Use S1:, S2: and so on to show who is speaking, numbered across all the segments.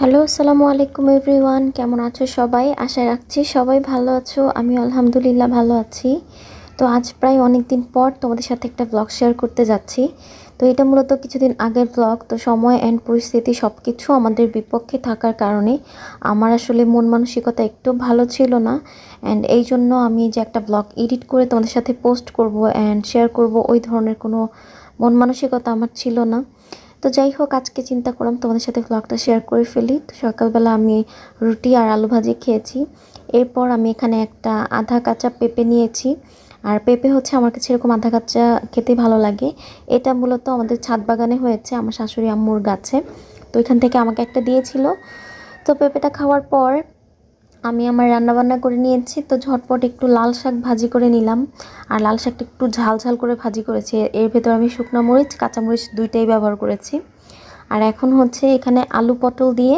S1: Hello, আসসালামু আলাইকুম everyone. কেমন আছো সবাই? আশা রাখছি সবাই ভালো আছো। আমি আলহামদুলিল্লাহ ভালো আছি। তো আজ প্রায় অনেক দিন পর তোমাদের সাথে একটা ব্লগ শেয়ার করতে যাচ্ছি। তো এটা মূলত কিছুদিন আগের ব্লগ তো সময় অ্যান্ড পরিস্থিতি সব কিছু আমাদের বিপক্ষে থাকার কারণে আমার আসলে মন মানসিকতা একটু ভালো ছিল না। অ্যান্ড এই জন্য আমি যে একটা ব্লগ এডিট করে তোমাদের সাথে পোস্ট করব অ্যান্ড শেয়ার করব, ওই ধরনের কোনো মন মানসিকতা আমার ছিল না। তো যাই হোক, আজকে চিন্তা করলাম তোমাদের সাথে ব্লগটা শেয়ার করে ফেলি। তো সকালবেলা আমি রুটি আর আলু ভাজি খেয়েছি। এরপর আমি এখানে একটা আধা কাঁচা পেঁপে নিয়েছি। আর পেঁপে হচ্ছে আমার কাছে এরকম আধা কাঁচা খেতে ভালো লাগে। এটা মূলত আমাদের ছাদ বাগানে হয়েছে, আমার শাশুড়ি আম্মুর গাছে। তো এখান থেকে আমাকে একটা দিয়েছিল। তো পেঁপেটা খাওয়ার পর আমি আমার রান্নাবান্না করে নিয়েছি, তো ঝটপট একটু লাল শাক ভাজি করে নিলাম। আর লাল শাকটা একটু ঝাল ঝাল করে ভাজি করেছি। এর ভেতর আমি শুকনো মরিচ, কাঁচামরিচ দুইটাই ব্যবহার করেছি। আর এখন হচ্ছে এখানে আলু পটল দিয়ে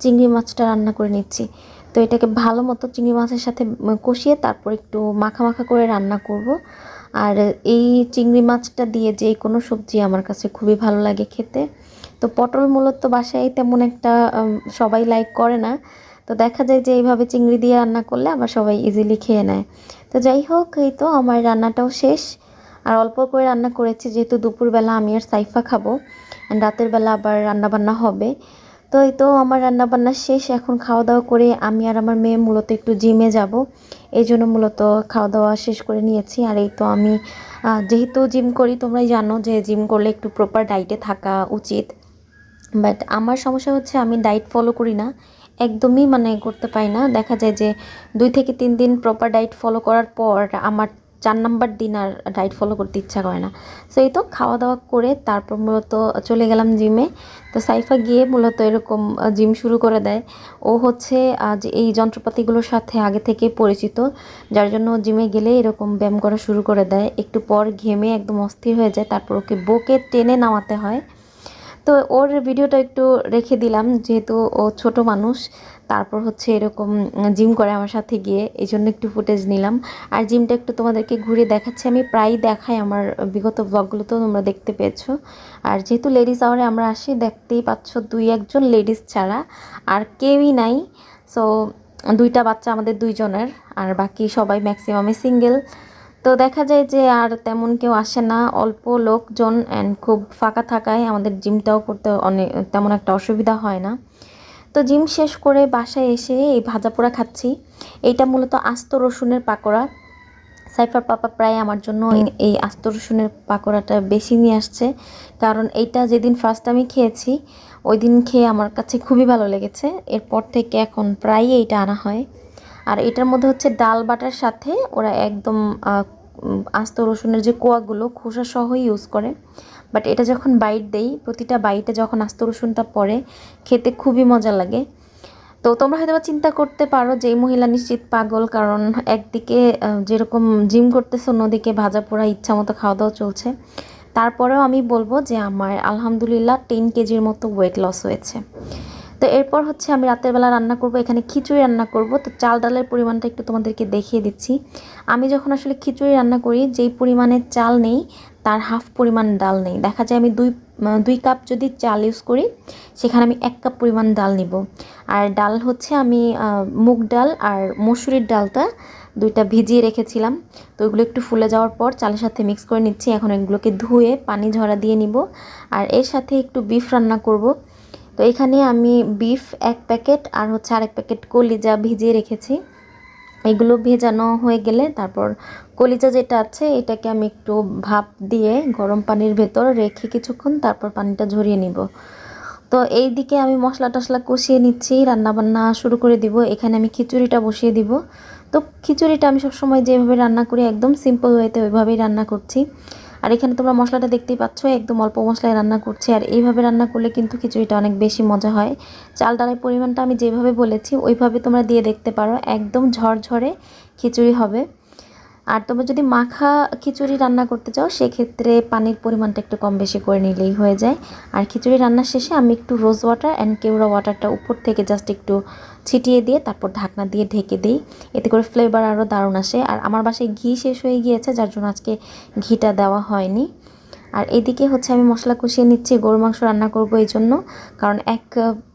S1: চিংড়ি মাছটা রান্না করে নিচ্ছি। তো এটাকে ভালো মতো চিংড়ি মাছের সাথে কষিয়ে তারপর একটু মাখা মাখা করে রান্না করব। আর এই চিংড়ি মাছটা দিয়ে যে কোনো সবজি আমার কাছে খুবই ভালো লাগে খেতে। তো পটল মূলত বাসায় তেমন একটা সবাই লাইক করে না। তো দেখা যায় যে এইভাবে চিংড়ি দিয়ে রান্না করলে আবার সবাই ইজিলি খেয়ে নেয়। তো যাই হোক, এই তো আমার রান্নাটাও শেষ। আর অল্প করে রান্না করেছি, যেহেতু দুপুরবেলা আমি আর সাইফা খাব অ্যান্ড রাতের বেলা আবার রান্না বান্না হবে। তো এই তো আমার রান্না বান্না শেষ। এখন খাওয়া দাওয়া করে আমি আর আমার মেয়ে মূলত একটু জিমে যাব। এই জন্য মূলত খাওয়া দাওয়া শেষ করে নিয়েছি। আর এই তো আমি যেহেতু জিম করি, তোমরাই জানো যে জিম করলে একটু প্রপার ডায়েটে থাকা উচিত। বাট আমার সমস্যা হচ্ছে আমি ডায়েট ফলো করি না। একদমই মানে করতে পারি না। দেখা যায় যে দুই থেকে তিন দিন প্রপার ডায়েট ফলো করার পর আমার চার নাম্বার দিন আর ডায়েট ফলো করতে ইচ্ছা করে না। সো এই তো খাওয়া দাওয়া করে তারপর মূলত চলে গেলাম জিমে তো সাইফা গিয়ে মূলত এরকম জিম শুরু করে দেয়। ও হচ্ছে আজ এই যন্ত্রপাতিগুলোর সাথে আগে থেকে পরিচিত, যার জন্য জিমে গেলে এরকম ব্যায়াম করা শুরু করে দেয়। একটু পর ঘেমে একদম অস্থির হয়ে যায়। তারপর ওকে বকে টেনে নামাতে হয়। তো ওর ভিডিওটা একটু রেখে দিলাম, যেহেতু ও ছোট মানুষ, তারপর হচ্ছে এরকম জিম করে আমার সাথে গিয়ে এই জন্য একটু ফুটেজ নিলাম। আর জিমটা একটু তোমাদেরকে ঘুরে দেখাচ্ছি, আমি প্রায় দেখাই আমার বিগত ব্লগগুলোতেও তোমরা দেখতে পেয়েছ। আর যেহেতু লেডিস আওয়ারে আমরা আসি, দেখতেই পাচ্ছ দুই একজন লেডিস ছাড়া, আর কেউই নাই। সো দুইটা বাচ্চা আমাদের দুইজনের, আর বাকি সবাই ম্যাক্সিমামে সিঙ্গেল তো দেখা যায় যে আর তেমন কেউ আসে না। অল্প লোকজন অ্যান্ড খুব ফাঁকা থাকায় আমাদের জিমটাও করতে অনেক তেমন একটা অসুবিধা হয় না। তো জিম শেষ করে বাসায় এসে এই ভাজা পোড়া খাচ্ছি। এইটা মূলত আস্ত রসুনের পাকোড়া। সাইফার পাপা প্রায় আমার জন্য এই আস্ত রসুনের পাকোড়াটা বেশি নিয়ে আসছে। কারণ এইটা যেদিন ফার্স্ট আমি খেয়েছি ওই দিন খেয়ে আমার কাছে খুবই ভালো লেগেছে। এরপর থেকে এখন প্রায়ই এইটা আনা হয়। আর এটার মধ্যে হচ্ছে ডাল বাটার সাথে ওরা একদম আস্ত রসুনের যে কোয়াগুলো খোসা সহই ইউজ করে। বাট এটা যখন বাইট দেই, প্রতিটা বাইটে যখন আস্ত রসুনটা পড়ে, খেতে খুবই মজা লাগে। তো তোমরা হয়তো চিন্তা করতে পারো যে মহিলা নিশ্চিত পাগল, কারণ একদিকে যেরকম জিম করতেছে, অন্যদিকে ভাজা পোড়া ইচ্ছা মতো খাওয়া দাওয়া চলছে। তারপরেও আমি বলব যে আমার আলহামদুলিল্লাহ টেন কেজির মতো ওয়েট লস হয়েছে। তো এরপর হচ্ছে আমি রাতের বেলা রান্না করব, এখানে খিচুড়ি রান্না করব। তো চাল ডালের পরিমাণটা একটু তোমাদেরকে দেখিয়ে দিচ্ছি। আমি যখন আসলে খিচুড়ি রান্না করি, যেই পরিমাণে চাল নেই, তার হাফ পরিমাণ ডাল নেই। দেখা যায় আমি দুই দুই কাপ যদি চাল ইউজ করি, সেখানে আমি এক কাপ পরিমাণ ডাল নিব। আর ডাল হচ্ছে আমি মুগ ডাল আর মসুরির ডালটা দুইটা ভিজিয়ে রেখেছিলাম। তো ওইগুলো একটু ফুলে যাওয়ার পর চালের সাথে মিক্স করে নিচ্ছি। এখন এগুলোকে ধুয়ে পানি ঝরা দিয়ে নিব। আর এর সাথে একটু বিফ রান্না করব। তো এখানে আমি বিফ এক প্যাকেট আর হচ্ছে আরেক প্যাকেট কলিজা ভিজিয়ে রেখেছি। এগুলো ভেজানো হয়ে গেলে তারপর কলিজা যেটা আছে, এটাকে আমি একটু ভাপ দিয়ে গরম পানির ভেতর রেখে কিছুক্ষণ তারপর পানিটা ঝরিয়ে নিব। তো এই দিকে আমি মশলা টশলা কষিয়ে নিচ্ছি, রান্নাবান্না শুরু করে দিব। এখানে আমি খিচুড়িটা বসিয়ে দিব। তো খিচুড়িটা আমি সবসময় যেভাবে রান্না করি, একদম সিম্পল ওয়েতে ওইভাবেই রান্না করছি। আর এখানে তোমরা মশলাটা দেখতেই পাচ্ছ, একদম অল্প মশলায় রান্না করছি। আর এইভাবে রান্না করলে কিন্তু খিচুড়িটা অনেক বেশি মজা হয়। চাল ডালের পরিমাণটা আমি যেভাবে বলেছি, ওইভাবে তোমরা দিয়ে দেখতে পারো। একদম ঝরঝরে খিচুড়ি হবে। আর তোমরা যদি মাখা খিচুড়ি রান্না করতে চাও, সেক্ষেত্রে পানির পরিমাণটা একটু কম বেশি করে নিলেই হয়ে যায়। আর খিচুড়ি রান্নার শেষে আমি একটু রোজ ওয়াটার অ্যান্ড কেউরা ওয়াটারটা উপর থেকে জাস্ট একটু ছিটিয়ে দিয়ে তারপর ঢাকনা দিয়ে ঢেকে দিই। এতে করে ফ্লেভার আরও দারুণ আসে। আর আমার বাসায় ঘি শেষ হয়ে গিয়েছে, যার জন্য আজকে ঘিটা দেওয়া হয়নি। আর এদিকে হচ্ছে আমি মশলা কষিয়ে নিচ্ছি গরু মাংস রান্না করব এই জন্য। কারণ এক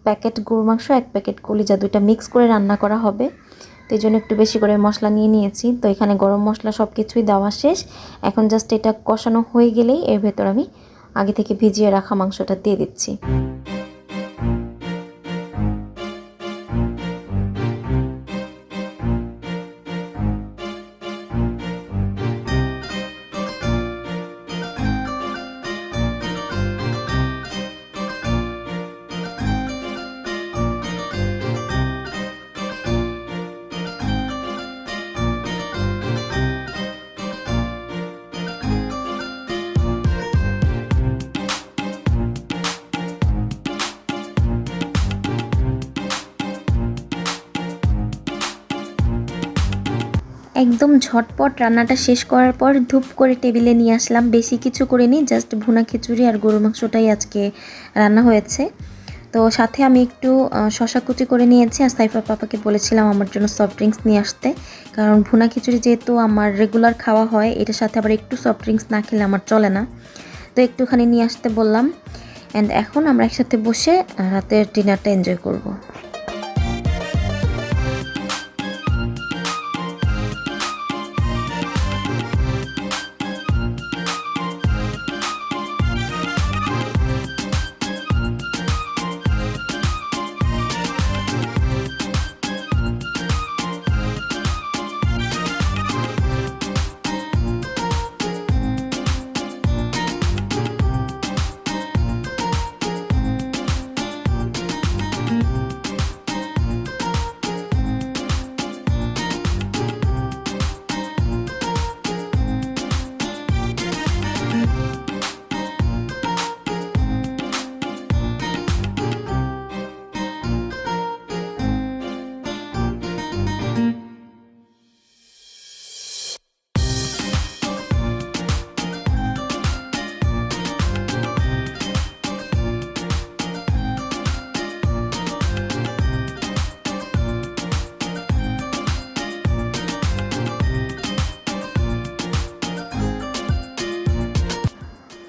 S1: প্যাকেট গরু মাংস, এক প্যাকেট কলিজা, দুইটা মিক্স করে রান্না করা হবে। তো এই জন্য একটু বেশি করে মশলা নিয়ে নিয়েছি। তো এখানে গরম মশলা সব কিছুই দেওয়া শেষ। এখন জাস্ট এটা কষানো হয়ে গেলেই এর ভেতর আমি আগে থেকে ভিজিয়ে রাখা মাংসটা দিয়ে দিচ্ছি। একদম ঝটপট রান্নাটা শেষ করার পর ধূপ করে টেবিলে নিয়ে আসলাম। বেশি কিছু করে নিই জাস্ট ভুনা খিচুড়ি আর গরু মাংসটাই আজকে রান্না হয়েছে। তো সাথে আমি একটু শশা কুচি করে নিয়েছি। আর সাইফা পাপাকে বলেছিলাম আমার জন্য সফট ড্রিঙ্কস নিয়ে আসতে। কারণ ভুনা খিচুড়ি যেহেতু আমার রেগুলার খাওয়া হয়, এটার সাথে আবার একটু সফট ড্রিঙ্কস না খেলে আমার চলে না। তো একটুখানি নিয়ে আসতে বললাম। অ্যান্ড এখন আমরা একসাথে বসে রাতের ডিনারটা এনজয় করব।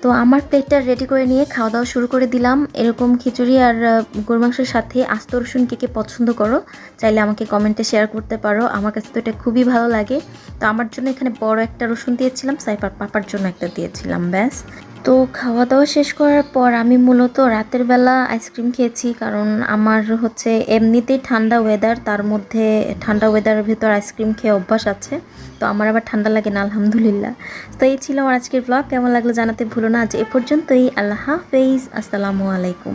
S1: তো আমার প্লেটটা রেডি করে নিয়ে খাওয়া দাওয়া শুরু করে দিলাম। এরকম খিচুড়ি আর গরু মাংসের সাথে আস্ত রসুন কে কে পছন্দ করো, চাইলে আমাকে কমেন্টে শেয়ার করতে পারো। আমার কাছে তো এটা খুবই ভালো লাগে। তো আমার জন্য এখানে বড় একটা রসুন দিয়েছিলাম, সাইপার পাপার জন্য একটা দিয়েছিলাম, ব্যাস। তো খাওয়া দাওয়া শেষ করার পর আমি মূলত রাতের বেলা আইসক্রিম খেয়েছি, কারণ আমার হচ্ছে এমনিতেই ঠান্ডা ওয়েদার তার মধ্যে ঠান্ডা ওয়েদারের ভেতর আইসক্রিম খেয়ে অভ্যাস আছে, তো আমার আবার ঠান্ডা লাগে না, আলহামদুলিল্লাহ। তো এই ছিল আমার আজকের ব্লগ কেমন লাগল জানাতে ভুলো না, আজ এ পর্যন্তই, আল্লাহ হাফেজ, আসসালামু আলাইকুম।